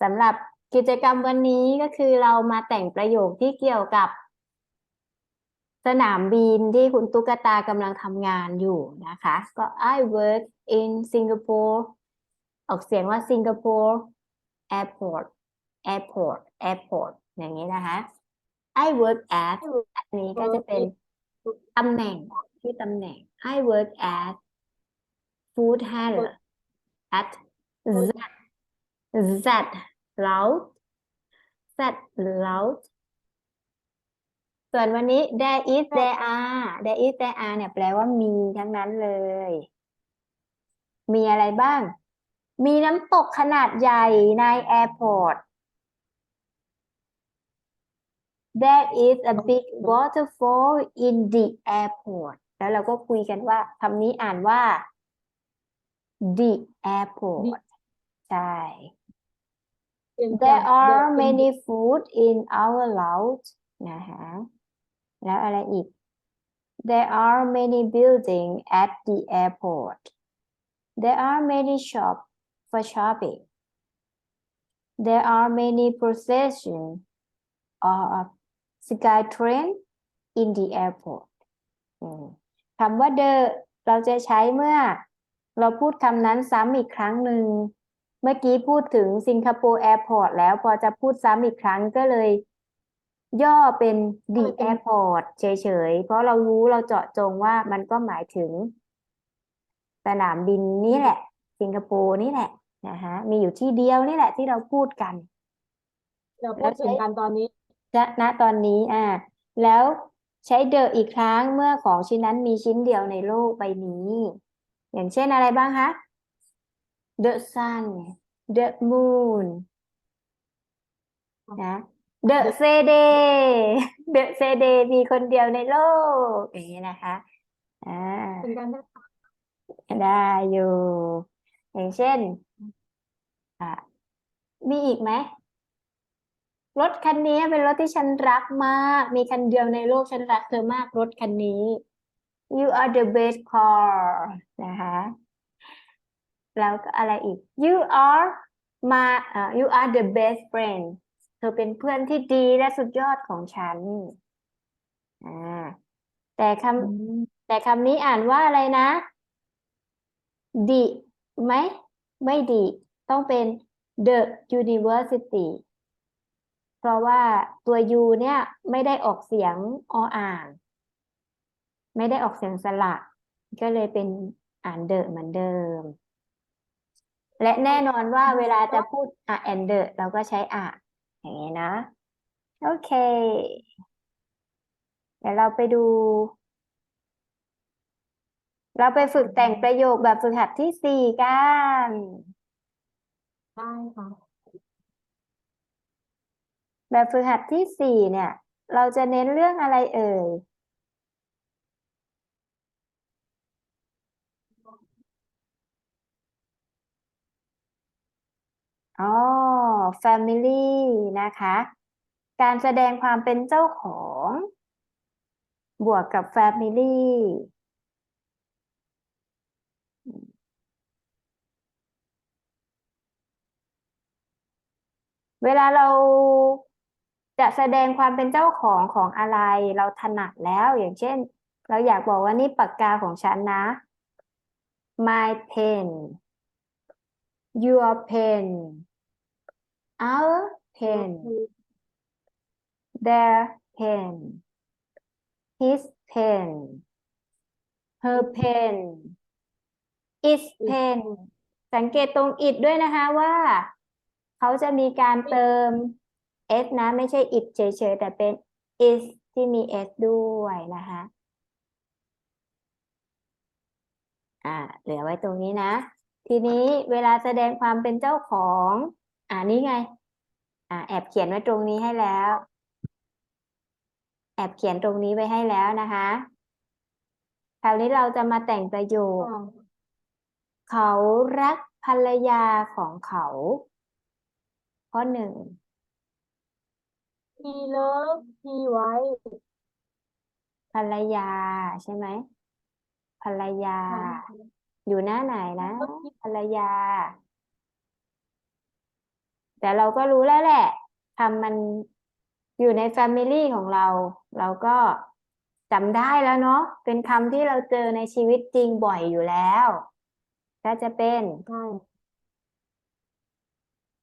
สำหรับกิจกรรมวันนี้ก็คือเรามาแต่งประโยคที่เกี่ยวกับ สนามบินที่คุณตุ๊กตากำลังทำงานอยู่นะคะ ก็ I work in Singapore ออกเสียงว่า Singapore Airport Airport Airport อย่างนี้นะคะ I work at อันนี้ก็จะเป็นตำแหน่งที่ตำแหน่ง I work at food handler at that that loud that loud ส่วนวันนี้ there is there are there is there are เนี่ยแปลว่ามีทั้งนั้นเลย มีอะไรบ้าง มีน้ำตกขนาดใหญ่ในแอร์พอร์ต There is a big waterfall in the airport แล้วเราก็คุยกันว่าคำนี้อ่านว่า the airport ใช่ There are many food in our lounge นะคะแล้วอะไรอีก There are many buildings at the airport There are many shops for shopping There are many processions of Skytrain in the airport อืมคำว่า the เราจะใช้เมื่อ เราพูดคำนั้นซ้ำอีกครั้งหนึ่ง เมื่อกี้พูดถึงสิงคโปร์แอร์พอร์ตแล้วพอจะพูดซ้ำอีกครั้งก็เลย ย่อเป็น the เป็น airport เฉยๆ เพราะเรารู้เราเจาะจงว่ามันก็หมายถึง สนามบินนี้แหละ สิงคโปร์นี่แหละนะคะมีอยู่ที่เดียวนี่แหละที่เราพูดกัน เราพูดถึงกันตอนนี้ณณตอนนี้อ่าแล้วใช้เดอะอีกครั้งเมื่อของชิ้นนั้นมีชิ้นเดียวในโลกใบนี้ อย่างเช่นอะไรบ้างคะ the sun the moon นะ the Friday the Friday มีคนเดียวในโลก อย่างนี้นะคะอ่าเป็นการได้ได้อยู่ อย่างเช่น อะมีอีกไหมรถคันนี้เป็นรถที่ฉันรักมาก มีคันเดียวในโลกฉันรักเธอมากรถคันนี้ you are the best car นะคะ แล้วก็อะไรอีก you are มาเอ่อ you are the best friend เธอเป็นเพื่อนที่ดีและสุดยอดของฉันอ่าแต่คำแต่คำนี้อ่านว่าอะไรนะดิไหมไม่ดิต้องเป็น the university เพราะว่าตัว u เนี่ยไม่ได้ออกเสียงออ่าง ไม่ได้ออกเสียงสระก็เลยเป็นอ่าน the เหมือนเดิม และแน่นอนว่าเวลาจะพูดอะ and the เราก็ใช้อะอย่างนี้นะ โอเค เดี๋ยวเราไปดู เราไปฝึกแต่งประโยคแบบฝึกหัดที่สี่กันได้ค่ะแบบฝึกหัดที่สี่เนี่ย เราจะเน้นเรื่องอะไรเอ่ย อ๋อ family นะคะ การแสดงความเป็นเจ้าของ บวกกับ family เวลาเราจะแสดงความเป็นเจ้าของของอะไร เราถนัดแล้วอย่างเช่น เราอยากบอกว่านี่ปากกาของฉันนะ my pen your pen our pen their pen his pen her pen its pen สังเกตตรง it ด้วยนะคะว่า เขาจะมีการเติม s นะ ไม่ใช่ it เฉยๆ แต่เป็น is ที่มี s ด้วยนะคะอ่าเหลือไว้ตรงนี้นะ ทีนี้เวลาแสดงความเป็นเจ้าของ อ่านี่ไง อ่า แอบเขียนไว้ตรงนี้ให้แล้ว แอบเขียนตรงนี้ไว้ให้แล้วนะคะคราวนี้เราจะมาแต่งประโยค เขารักภรรยาของเขา ข้อหนึ่ง he love he wife ภรรยาใช่ไหม ภรรยา อยู่หน้าไหนนะ ภรรยา แต่เราก็รู้แล้วแหละคำมันอยู่ใน Family ของเรา เราก็จำได้แล้วเนาะเป็นคำที่เราเจอในชีวิตจริงบ่อยอยู่แล้ว ก็จะเป็น ใช่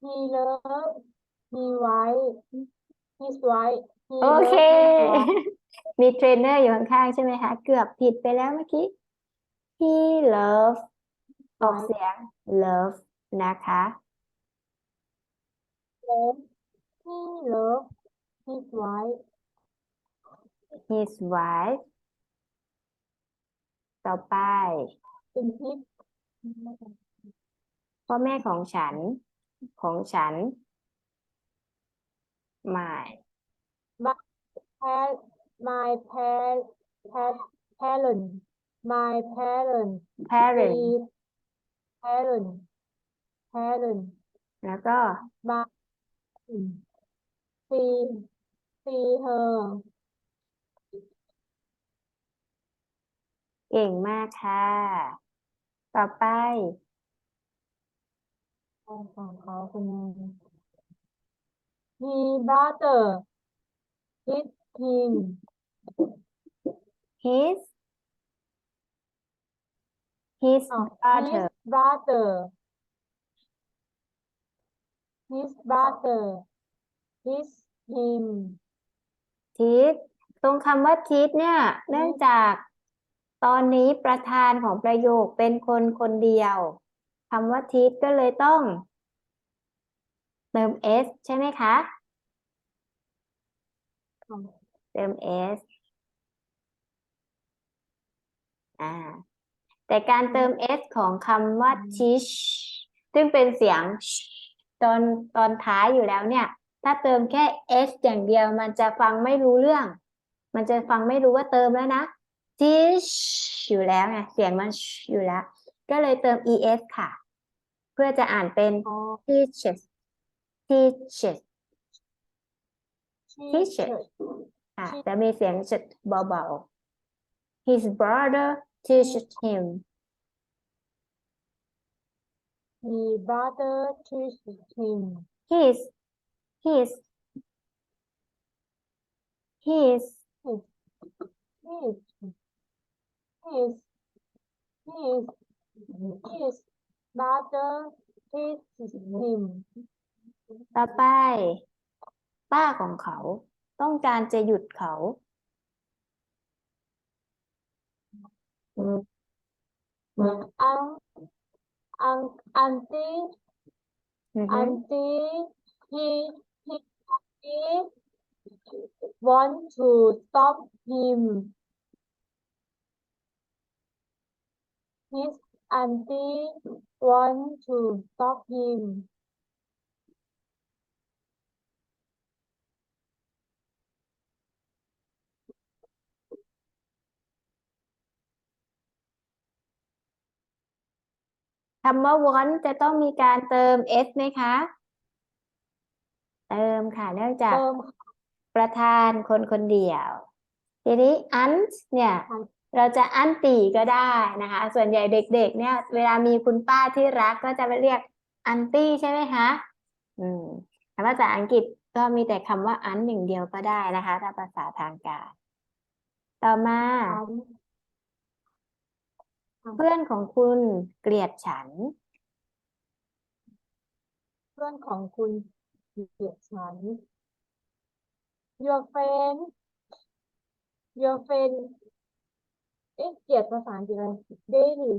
he love he white his white he โอ love เค his white มีเทรนเนอร์อยู่ข้างๆใช่ไหมคะ เกือบผิดไปแล้วเมื่อกี้ he love ออกเสียง love นะคะ love he love his white his wife ต่อไปเป็นทิพพ่อแม่ของฉัน ของฉัน my par my par par parent my parent parent see parent parent แล้วก็ my ซีซีเธอ เก่งมากค่ะ ต่อไปของเขาคุณมีบราเตอร์ his him his his brother brother his brother his him ทิศตรงคำว่าทิศเนี่ย เนื่องจากตอนนี้ประธานของประโยคเป็นคนคนเดียวคำว่าทิศก็เลยต้องเติม s ใช่ไหมคะของเติม s อ่า แต่การเติม s ของคำว่า teach ซึ่งเป็นเสียง ตอนตอนท้ายอยู่แล้วเนี่ย ถ้าเติมแค่ s อย่างเดียวมันจะฟังไม่รู้เรื่อง มันจะฟังไม่รู้ว่าเติมแล้วนะ teach อยู่แล้วไงเสียงมันอยู่แล้ว ก็เลยเติม es ค่ะ เพื่อจะอ่านเป็นอ๋อ teaches teaches teacher ค่ะจะมีเสียงจดเบาๆ his brother teaches him he brother teaches him his his his his his his his his brother teaches him ต่อไป ป้าของเขา ต้องการจะหยุดเขาอั and until mm -hmm. he he, he want to stop him. His auntie want to stop him. คำว่า want จะต้องมีการเติม s ไหมคะ เติมค่ะ เนื่องจากเติมประธานคนคนเดียว ทีนี้ aunt เนี่ยค่ะเราจะอันตีก็ได้นะคะ ส่วนใหญ่เด็ก ๆ เนี่ย เวลามีคุณป้าที่รักก็จะไปเรียกอันตี้ใช่ไหมคะ อืมแต่ภาษาอังกฤษก็มีแต่คำว่าอันอย่างเดียวก็ได้นะคะถ้าภาษาทางการ ต่อมาอัน เพื่อนของคุณเกลียดฉัน เพื่อนของคุณเกลียดฉัน your friend your friend เอ๊ะเกลียดภาษาอังกฤษอะไร daily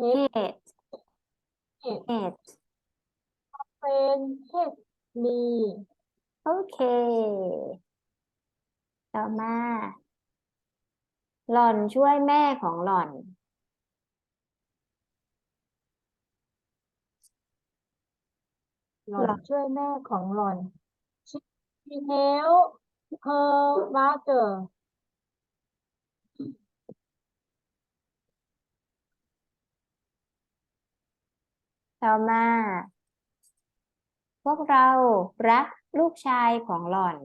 hate hate hate hate friend hate me โอเค ต่อมา หล่อนช่วยแม่ของหล่อน หล่อนหล่อนช่วยแม่ของหล่อน she help her mother ต่อมา พวกเรารักลูกชายของหล่อน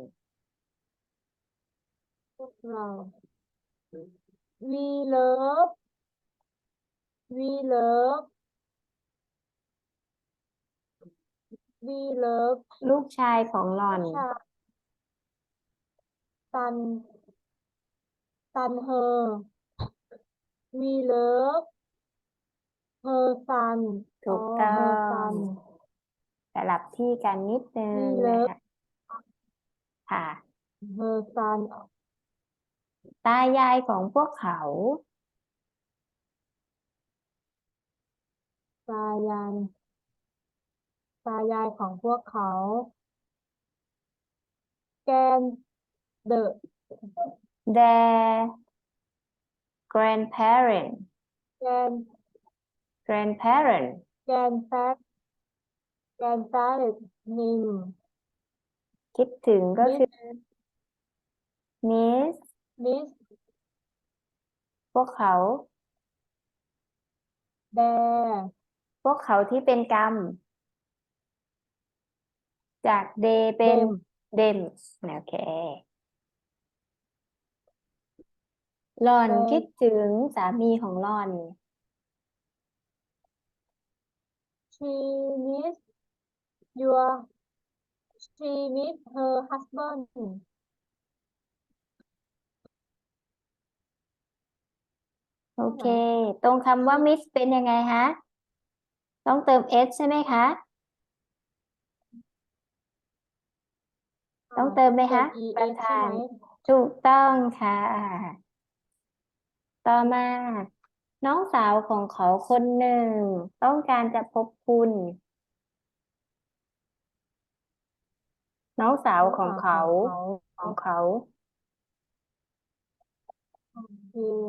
พวกเรา we love we love we love ลูกชายของหล่อนชาตัน ตัน her we love her son ถูกอ๋อต้อ her ง son สลับที่กันนิดนึง We นะ love คะค่ะ her son ตายายของพวกเขาตายาย ตายายของพวกเขา แกน the their grandparent แกน grandparent แกนแฟกแกนแฟก him คิดถึงก็คือ miss miss พวกเขา their พวกเขาที่เป็นกรรม จาก they เป็น them them โอเคหล่อน They คิดถึงสามีของหล่อน she miss your she miss her husband โอเค ตรงคำว่า miss เป็นยังไงฮะต้องเติม s ใช่ไหมคะ ต้องเติมไหมคะเติมประ es ธาใช่นไหมถูกต้องค่ะ ต่อมา น้องสาวของเขาคนหนึ่ง ต้องการจะพบคุณ น้องสาวของเขาของเขา คือ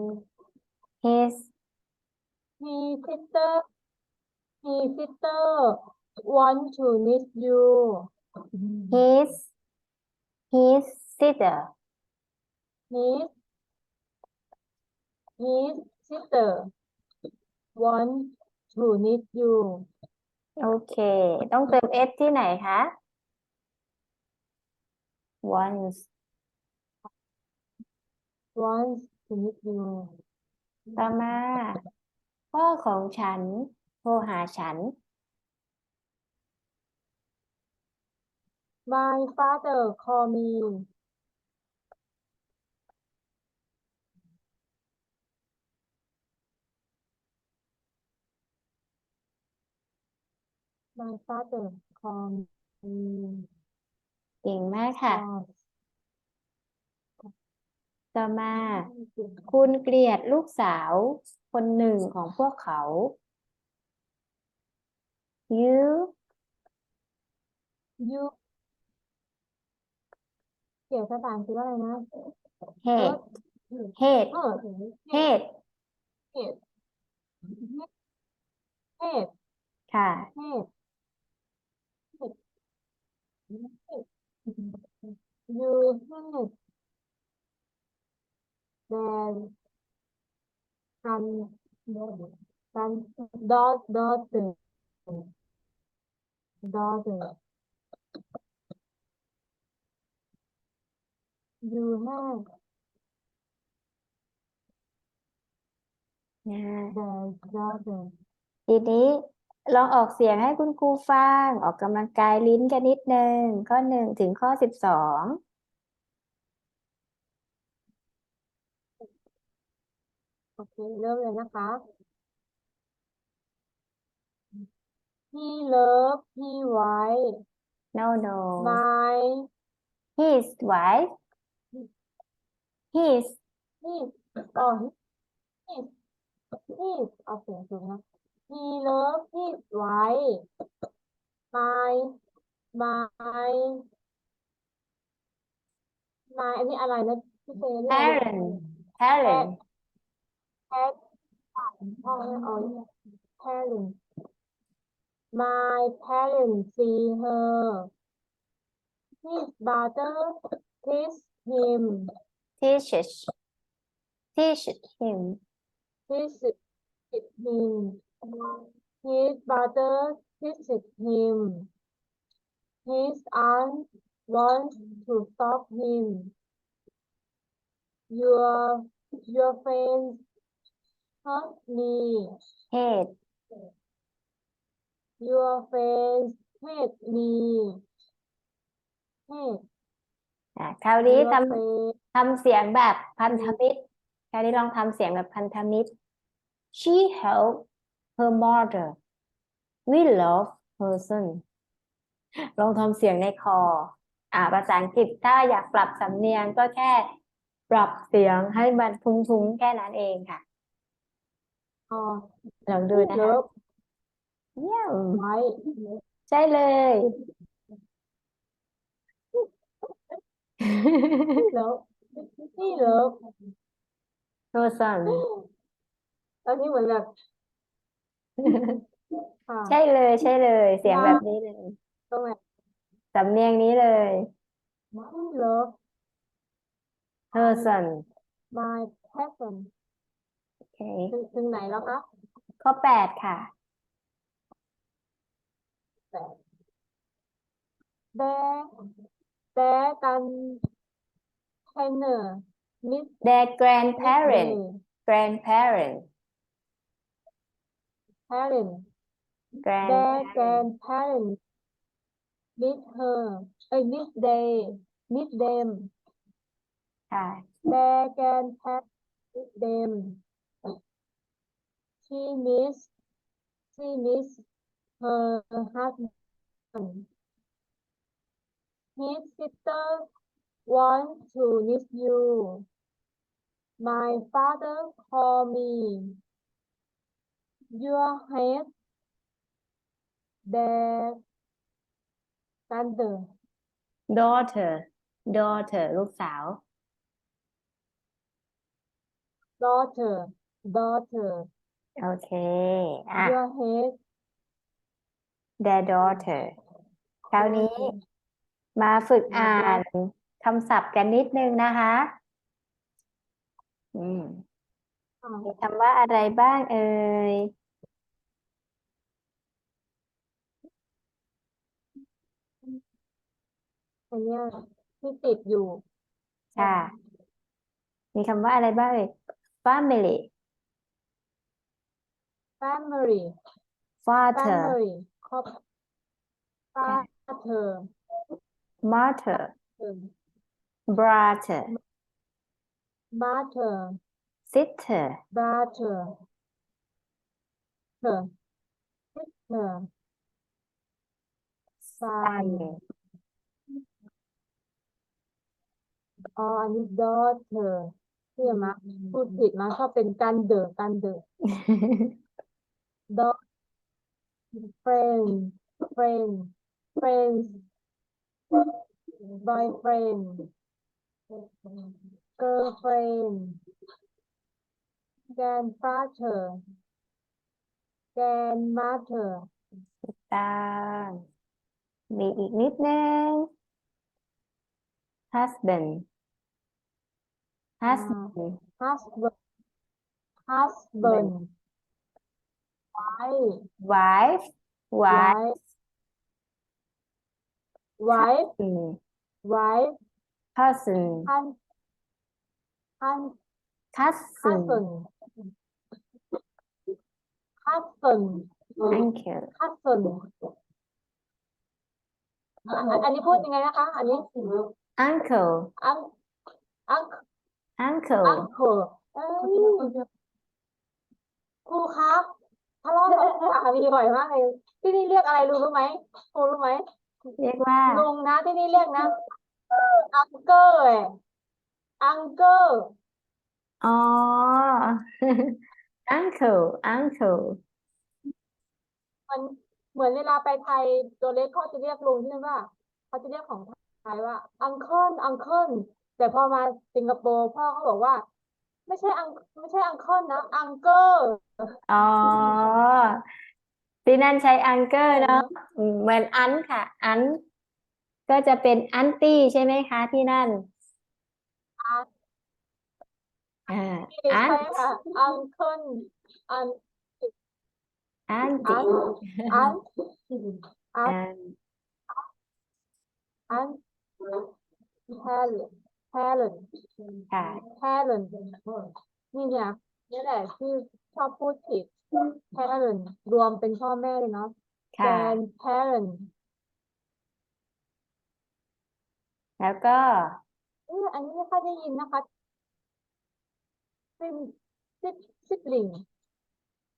his his sister his sister want to meet you his his sister his his sister want to meet you โอเค ต้องเติม s ที่ไหนคะ once wants to meet you ต่อมา พ่อของฉัน โทรหาฉัน my father call me my father call me เก่งมากค่ะ call ต่อมา คุณเกลียดลูกสาว คนหนึ่งของพวกเขา you you เกี่ยวภาษาอังกฤษว่าอะไรนะ hate hate เออ hate hate hate ค่ะ hate you hate their son son daughter daughter daughter you hate นะ their daughter ทีนี้ลองออกเสียงให้คุณครูฟัง ออกกำลังกายลิ้นกันนิดนึง ข้อหนึ่งถึงข้อสิบสองโอเค เริ่มเลยนะคะ he love he wife no no my his wife his his อ๋อ his his เอาเสียงสูงนะ he love his wife my my my อันนี้อะไรนะพี่เจนี่อะไร parent parent pet พ่อแม่อ๋อ parent my parents see her his brother teach him teaches teach him teaches him. His brother teaches him. His aunt wants to stop him. Your your friends hurt me. Hate. Your friends hate me. Hate. À, sau đấy tâm อะคราวนี้เรือทเฟนำทำเสียงแบบพันธมิตรคราวนี้ลองทำเสียงแบบพันธมิตร she helped her mother we love person ลองทำเสียงในคอ อ่าภาษาอังกฤษถ้าอยากปรับสำเนียงก็แค่ปรับเสียงให้มันทุ้งๆแค่นั้นเองค่ะอ๋อลองดูนะเลิคะฟเยี่ยมไว้ใช่เลยเลิฟ นี่เลิฟ person อันนี้เหมือนแบบค่ะใช่เลย ใช่เลย เสียงแบบนี้เลย ตรงไหน สำเนียงนี้เลยเลิฟ person my passion โอเค ถึงถึงไหนแล้วคะข้อแปดค่ะแดแดกัน เทนเนอร์มิส their grandparent grandparent แพเรน grandparent their grandparents miss her เอ้ย miss they miss them ค่ะ their grandparents miss them she miss she miss her husband his sister want to miss you my father call me your head their thunder daughter daughter ลูกสาว daughter daughter โอเคอะ your head their daughter คราวนี้มาฝึกอ่าน คำศัพท์กันนิดนึงนะคะ อืมอ่ามีคำว่าอะไรบ้างเอ่ยอันเนี้ยที่ติดอยู่ ค่ะ มีคำว่าอะไรบ้างเอ่ย family family father family ครอบค่ะ father mother เอิ่ม brother mother sister brother her sister son son อ๋ออันนี้ daughter ที่มาพูดผิดมาชอบเป็นกันเดอกันเดอ dog friend friend friends boyfriend girlfriend grandfather grandmother ต้องมีอีกนิดนึง husband husband husband husband wife wife wife wife wife Mm, wife cousin hus hus cousin husband husband uncle husband อะอันอันนี้พูดยังไงนะคะ อันนี้ uncle อังอัง uncle อังเเอ้ยครูครับทะเลาะกับสามีบ่อยมากเลยที่นี่เรียกอะไรรู้รู้ไหมครูรู้ไหมเรียกว่าลุงนะที่นี่เรียกนะ อังเกอร์อังเกอร์อ๋อ uncle uncle มันเหมือนเวลาไปไทยตัวเล็กเขาจะเรียกลุงใช่ไหมว่าเขาจะเรียกของไทยว่าอังเคิลอังเคิลแต่พอมาสิงคโปร์พ่อเขาบอกว่า ไม่ใช่อังไม่ใช่อังเคิลนะอังเกอร์อ๋อที่นั่นใช้ uncle เนาะอืมเหมือนอันค่ะ อัน ก็จะเป็นอันตี้ใช่ไหมคะที่นั่นอันอ่าไม่อันใช่ค่ะอังเคิลอันอันอัตี้นอันอันอันอันแพลแพลค่ะ parent นี่เนี่ยนี่แหละที่ชอบพูดผิด parent รวมเป็นพ่อแม่เลยเนาะค่ะ grandparent แล้วก็เอออันนี้ไม่ค่อยได้ยินนะคะซิมซิบซิบลิง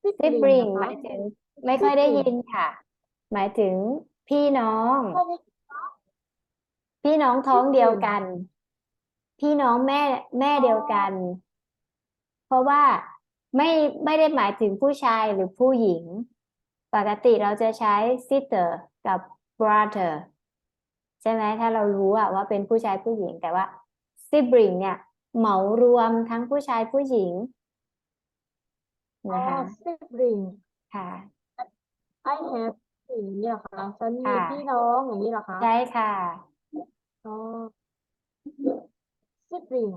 ซิบซิบลิงริงนะหคะมายถึง ไม่ค่อยได้ sibling ยินค่ะ หมายถึงพี่น้องไม่ค่อยได้พี่น้องท้องเดียว sibling กัน พี่น้องแม่แม่เดียวกัน เพราะว่าไม่ไม่ได้หมายถึงผู้ชายหรือผู้หญิง ปกติเราจะใช้ sister กับ brother ใช่ไหมถ้าเรารู้อะว่าเป็นผู้ชายผู้หญิงแต่ว่า sibling เนี่ยเหมารวมทั้งผู้ชายผู้หญิงอ๋อนะคะซิบลิงค่ะ I have อย่างนี้เหรอคะฉันมีค่ะพี่น้องอย่างนี้เหรอคะใช่ค่ะอ๋อซิบลิง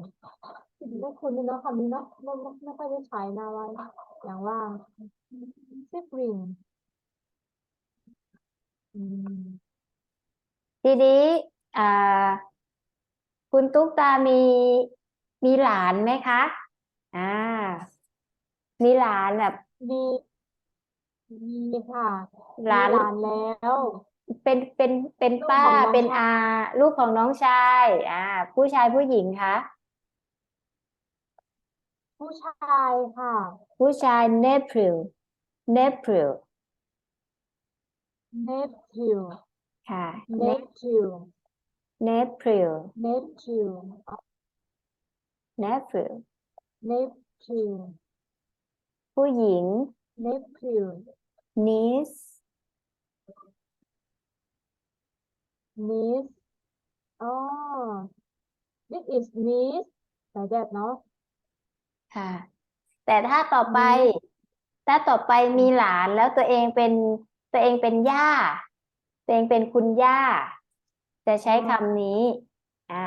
ไม่คุ้นเลยเนาะคำนี้เนาะไม่ไม่ไม่ค่อยได้ใช้นะว่าอย่างว่าซิบลิงอืม ทีนี้อ่าคุณตุ๊กตามีมีหลานไหมคะอ่ามีหลานแบบมีมีค่ะหลานมีหลานแล้ว เป็นเป็นเป็นลูกป้าของน้องเป็นชายอาลูกของน้องชายอ่า ผู้ชายผู้หญิงคะผู้ชายค่ะ ผู้ชาย nephew nephew nephew ค่ะ nephew nephew nephew nephew nephew ผู้หญิง nephew niece niece อ๋อ this is niece แต่แบบเนาะค่ะ แต่ถ้าต่อไป niece ถ้าต่อไปมีหลานแล้วตัวเองเป็นตัวเองเป็นย่า ตัวเองเป็นคุณย่า จะใช้อ๋อคำนี้อ่า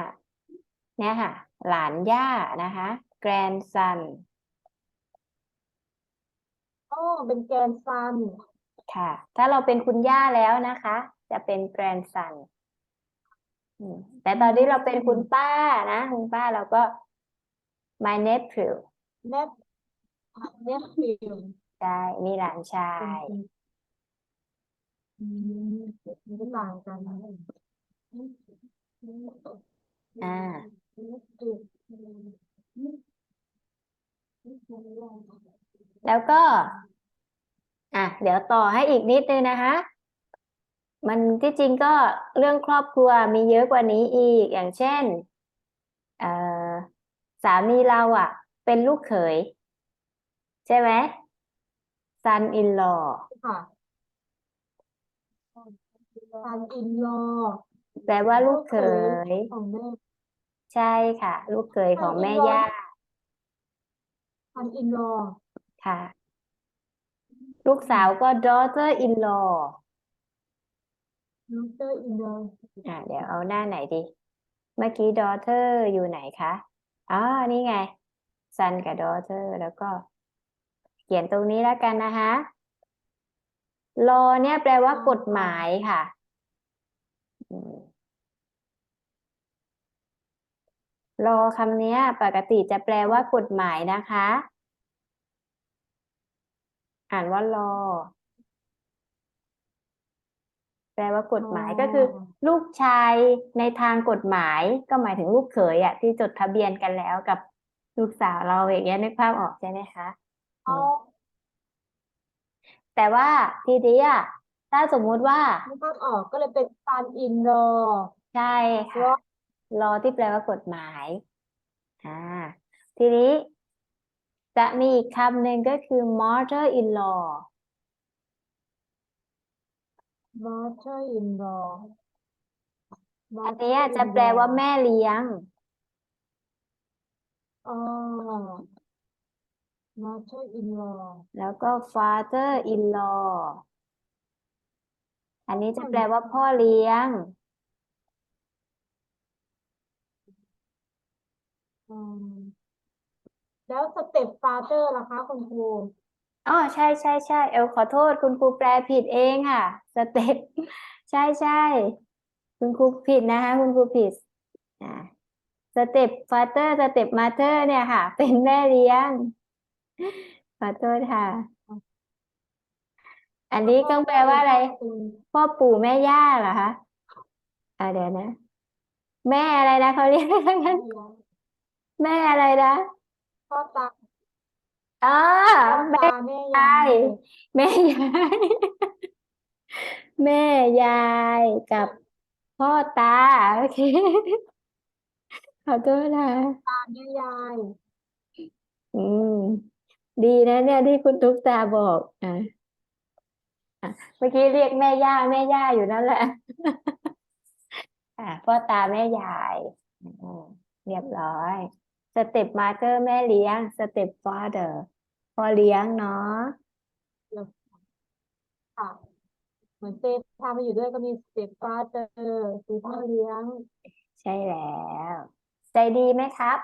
เนี่ยค่ะ หลานย่านะคะ grandson อ๋อเป็นแกนซันค่ะ ถ้าเราเป็นคุณย่าแล้วนะคะ จะเป็น grandson อืมแต่ตอนนี้เราเป็นคุณป้านะ คุณป้าเราก็ my nephew nep nephew ใช่มีหลานชาเป็นยคุณอื มมันจะต่างกันอ่าแล้วก็ อะ เดี๋ยวต่อให้อีกนิดนึงนะคะ มันที่จริงก็เรื่องครอบครัวมีเยอะกว่านี้อีก อย่างเช่นเอ่อสามีเราอะ เป็นลูกเขย ใช่ไหม son in law ค่ะ son in law แปลว่าลูกเขย ของแม่ใช่ค่ะ ลูกเขยของ son แม่ in law ย่า son in law ค่ะ ลูกสาวก็ daughter in law daughter in law อะเดี๋ยวเอาหน้าไหนดี เมื่อกี้ daughter อยู่ไหนคะอ๋อนี่ไง son กับ daughter แล้วก็ เขียนตรงนี้แล้วกันนะคะ law เนี่ยแปลว่ากฎหมายค่ะ อืม law คำเนี้ยปกติจะแปลว่ากฎหมายนะคะ อ่านว่า law แปลว่ากฎหมายก็คือ ลูกชายในทางกฎหมายก็หมายถึงลูกเขยอะที่จดทะเบียนกันแล้วกับลูกสาวเราอย่างเงี้ยนึกภาพออกใช่ไหมคะเอาแต่ว่าทีนี้อะ ถ้าสมมุติว่าไม่ภาพออกก็เลยเป็น son in law ใช่ค่ะรอที่แปลว่ากฎหมายอ่าทีนี้ จะมีอีกคำหนึ่งก็คือ mother in law mother in law อันเนี้ยจะแปลว่าแม่เลี้ยงอ๋อ mother in law แล้วก็ father in law อันนี้จะแปลว่าพ่อเลี้ยง อืมแล้วสเต็ปฟาเตอร์ล่ะคะคุณครูอ๋อใช่ใช่ใช่เอลขอโทษคุณครูแปลผิดเองค่ะ สเต็ปใช่ใช่คุณครูผิดนะคะ คุณครูผิดอ่าสเต็ปฟาเตอร์สเต็ปมาเธอร์เนี่ยค่ะ เป็นแม่เลี้ยงขอโทษค่ะ อันนี้ก็แปลว่าอะไรเป็นพ่อปู่แม่ย่าเหรอคะอ่าเดี๋ยวนะ แม่อะไรนะเขาเรียกอะไรกันแม่อะไรนะพ่อตาอ๋อพ่อแม่ตาแม่ยายายยแม่ยายแม่ยายกับพ่อตาโอเคขอโทษนะตาแม่ยาย อืม ดีนะเนี่ยที่คุณทุกตาบอก อะอะ เมื่อกี้เรียกแม่ย่าแม่ย่าอยู่นั่นแหละอะพ่อตาแม่ยายอืมเรียบร้อยสเต็ปมาร์เกอร์แม่เลี้ยงสเต็ปฟาเดอร์พ่อเลี้ยงเนาะค่ะเหมือนเต้พามาอยู่ด้วยก็มีสเต็ปฟาเตอร์คือพ่อเลี้ยง ใช่แล้ว ใจดีไหมครับ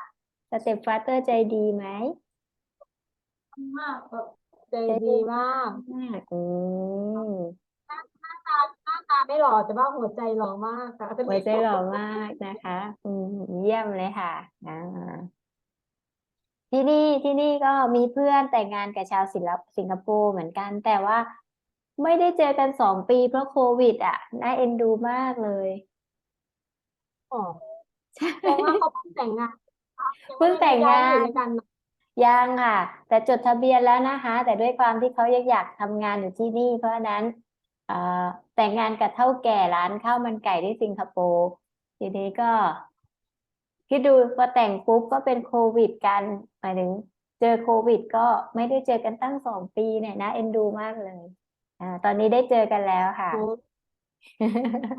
สเต็ปฟาเตอร์ใจดีไหมมากแบบ ใจดีมากมากอืมหน้าตาหน้าตาไม่หล่อแต่ว่าหัวใจหล่อมากค่ะหัวใจหล่อมากนะคะ อืมเยี่ยมเลยค่ะอ่าที่นี่ที่นี่ก็มีเพื่อนแต่งงานกับชาวสิงคสิงคโปร์เหมือนกัน แต่ว่าไม่ได้เจอกันสองปีเพราะโควิด อะน่าเอ็นดูมากเลยอ๋อใช่แต่ว่าเขาเพิ่งแต่งงานเพิ่งแต่งงานยังไม่ได้ย้ยอยู่ด้วยกันนะ ยังค่ะ แต่จดทะเบียนแล้วนะคะ แต่ด้วยความที่เขายังอยากทำงานอยู่ที่นี่ เพราะฉะนั้นเอ่อแต่งงานกับเฒ่าแก่ร้านข้าวมันไก่ที่สิงคโปร์ทีนี้ก็ คิดดูพอแต่งปุ๊บก็เป็นโควิดกันหมายถึง เจอโควิด ก็ไม่ได้เจอกันตั้งสองปีเนี่ยนะเอ็นดูมากเลยอ่าตอนนี้ได้เจอกันแล้วค่ะโอ้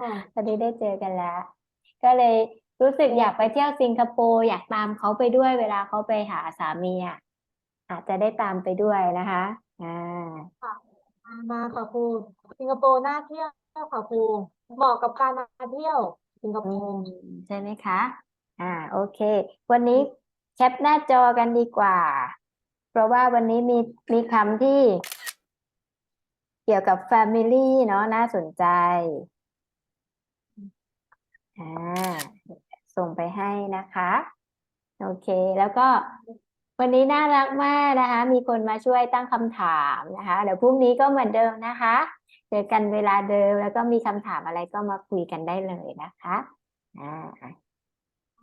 ค่ะตอนนี้ได้เจอกันแล้ว ก็เลย รู้สึกอยากไปเที่ยวสิงคโปร์อยากตามเขาไปด้วยเวลาเขาไปหาสามีอะอาจจะได้ตามไปด้วยนะคะอ่ามาค่ะครูสิงคโปร์น่าเที่ยวค่ะครูเหมาะกับการมาเที่ยวสิงคโปอืร์มใช่ไหมคะ อ่าโอเค วันนี้แคปหน้าจอกันดีกว่า เพราะว่าวันนี้มีมีคำที่ เกี่ยวกับ Family เนาะน่าสนใจ อ่า ส่งไปให้นะคะ โอเค แล้วก็วันนี้น่ารักมากนะคะ มีคนมาช่วยตั้งคำถามนะคะ เดี๋ยวพรุ่งนี้ก็เหมือนเดิมนะคะ เจอกันเวลาเดิมแล้วก็มีคำถามอะไรก็มาคุยกันได้เลยนะคะอ่า